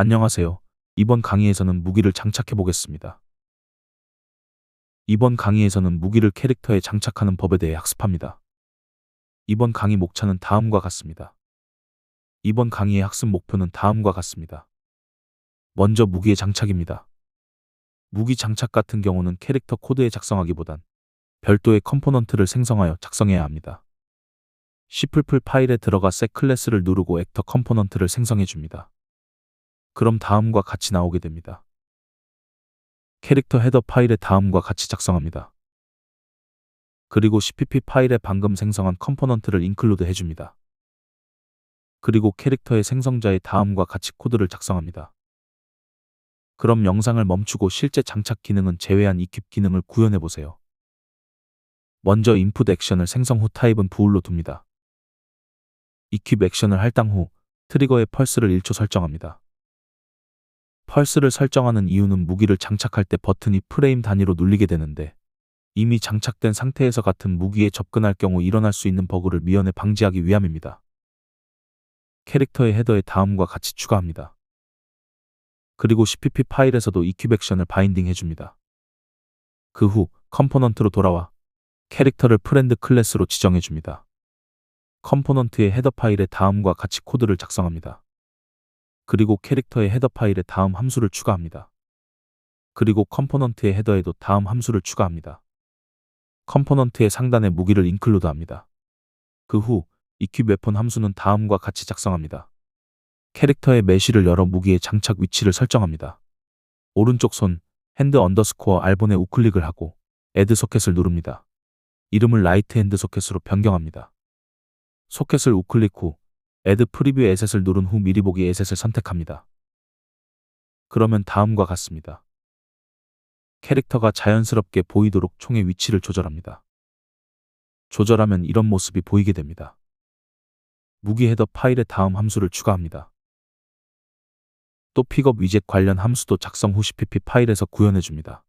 안녕하세요. 이번 강의에서는 무기를 장착해 보겠습니다. 이번 강의에서는 무기를 캐릭터에 장착하는 법에 대해 학습합니다. 이번 강의 목차는 다음과 같습니다. 이번 강의의 학습 목표는 다음과 같습니다. 먼저 무기의 장착입니다. 무기 장착 같은 경우는 캐릭터 코드에 작성하기보단 별도의 컴포넌트를 생성하여 작성해야 합니다. C++ 파일에 들어가 셋 클래스를 누르고 액터 컴포넌트를 생성해 줍니다. 그럼 다음과 같이 나오게 됩니다. 캐릭터 헤더 파일에 다음과 같이 작성합니다. 그리고 cpp 파일에 방금 생성한 컴포넌트를 인클루드 해줍니다. 그리고 캐릭터의 생성자의 다음과 같이 코드를 작성합니다. 그럼 영상을 멈추고 실제 장착 기능은 제외한 equip 기능을 구현해 보세요. 먼저 input 액션을 생성 후 타입은 부울로 둡니다. equip 액션을 할당 후 트리거의 펄스를 1초 설정합니다. 펄스를 설정하는 이유는 무기를 장착할 때 버튼이 프레임 단위로 눌리게 되는데 이미 장착된 상태에서 같은 무기에 접근할 경우 일어날 수 있는 버그를 미연에 방지하기 위함입니다. 캐릭터의 헤더에 다음과 같이 추가합니다. 그리고 cpp 파일에서도 액션을 바인딩 해줍니다. 그 후 컴포넌트로 돌아와 캐릭터를 프렌드 클래스로 지정해줍니다. 컴포넌트의 헤더 파일에 다음과 같이 코드를 작성합니다. 그리고 캐릭터의 헤더 파일에 다음 함수를 추가합니다. 그리고 컴포넌트의 헤더에도 다음 함수를 추가합니다. 컴포넌트의 상단에 무기를 인클루드 합니다. 그 후 equip 웨폰 함수는 다음과 같이 작성합니다. 캐릭터의 메쉬를 열어 무기의 장착 위치를 설정합니다. 오른쪽 손 핸드 언더스코어 알본에 우클릭을 하고 애드 소켓을 누릅니다. 이름을 라이트 핸드 소켓으로 변경합니다. 소켓을 우클릭 후 애드 프리뷰 에셋을 누른 후 미리 보기 에셋을 선택합니다. 그러면 다음과 같습니다. 캐릭터가 자연스럽게 보이도록 총의 위치를 조절합니다. 조절하면 이런 모습이 보이게 됩니다. 무기 헤더 파일에 다음 함수를 추가합니다. 또 픽업 위젯 관련 함수도 작성 후 cpp 파일에서 구현해 줍니다.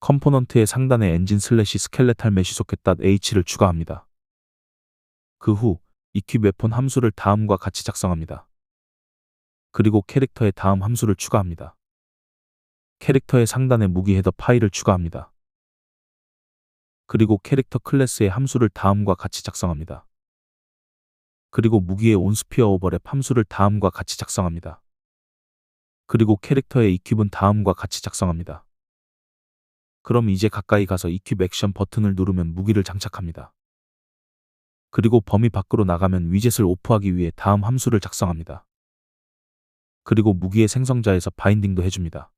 컴포넌트의 상단에 엔진 슬래시 스켈레탈 메쉬 소켓 .h를 추가합니다. 그 후 equip 웨폰 함수를 다음과 같이 작성합니다. 그리고 캐릭터의 다음 함수를 추가합니다. 캐릭터의 상단에 무기 헤더 파일을 추가합니다. 그리고 캐릭터 클래스의 함수를 다음과 같이 작성합니다. 그리고 무기의 온스피어 오버랩 함수를 다음과 같이 작성합니다. 그리고 캐릭터의 equip은 다음과 같이 작성합니다. 그럼 이제 가까이 가서 equip 액션 버튼을 누르면 무기를 장착합니다. 그리고 범위 밖으로 나가면 위젯을 오프하기 위해 다음 함수를 작성합니다. 그리고 무기의 생성자에서 바인딩도 해줍니다.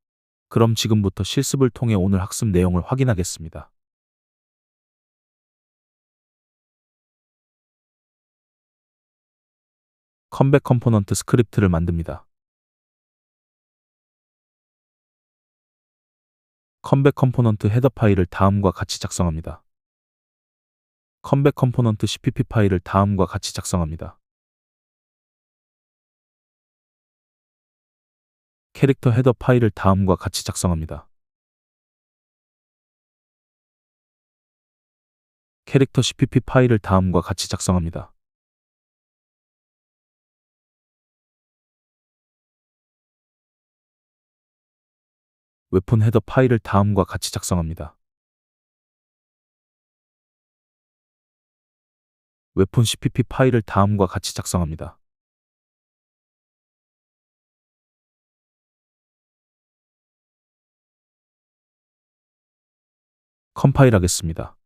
그럼 지금부터 실습을 통해 오늘 학습 내용을 확인하겠습니다. 컴백 컴포넌트 스크립트를 만듭니다. 컴백 컴포넌트 헤더 파일을 다음과 같이 작성합니다. 컴백 컴포넌트 cpp 파일을 다음과 같이 작성합니다. 캐릭터 헤더 파일을 다음과 같이 작성합니다. 캐릭터 cpp 파일을 다음과 같이 작성합니다. 웨폰 헤더 파일을 다음과 같이 작성합니다. 웨폰 cpp 파일을 다음과 같이 작성합니다. 컴파일하겠습니다.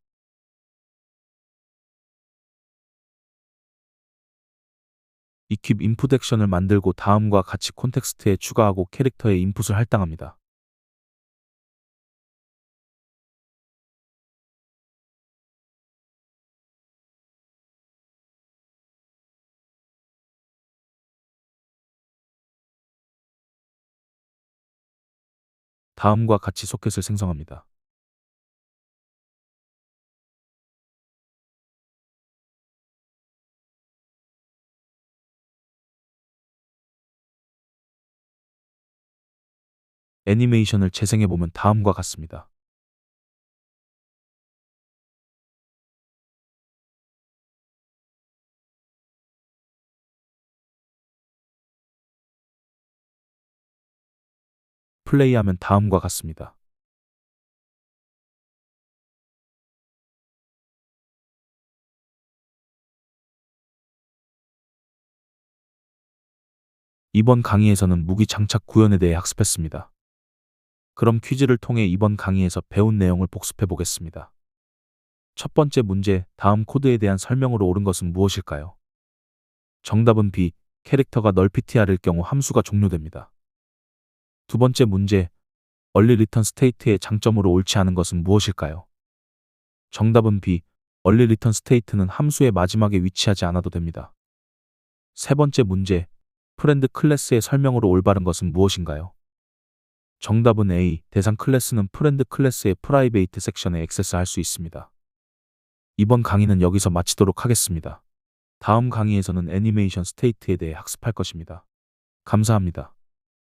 equip input 액션을 만들고 다음과 같이 콘텍스트에 추가하고 캐릭터의 인풋을 할당합니다. 다음과 같이 소켓을 생성합니다. 애니메이션을 재생해 보면 다음과 같습니다. 플레이하면 다음과 같습니다. 이번 강의에서는 무기 장착 구현에 대해 학습했습니다. 그럼 퀴즈를 통해 이번 강의에서 배운 내용을 복습해 보겠습니다. 첫 번째 문제, 다음 코드에 대한 설명으로 옳은 것은 무엇일까요? 정답은 B. 캐릭터가 널 PTR일 경우 함수가 종료됩니다. 두 번째 문제, 얼리 리턴 스테이트의 장점으로 옳지 않은 것은 무엇일까요? 정답은 B. 얼리 리턴 스테이트는 함수의 마지막에 위치하지 않아도 됩니다. 세 번째 문제, 프렌드 클래스의 설명으로 올바른 것은 무엇인가요? 정답은 A. 대상 클래스는 프렌드 클래스의 프라이베이트 섹션에 액세스할 수 있습니다. 이번 강의는 여기서 마치도록 하겠습니다. 다음 강의에서는 애니메이션 스테이트에 대해 학습할 것입니다. 감사합니다.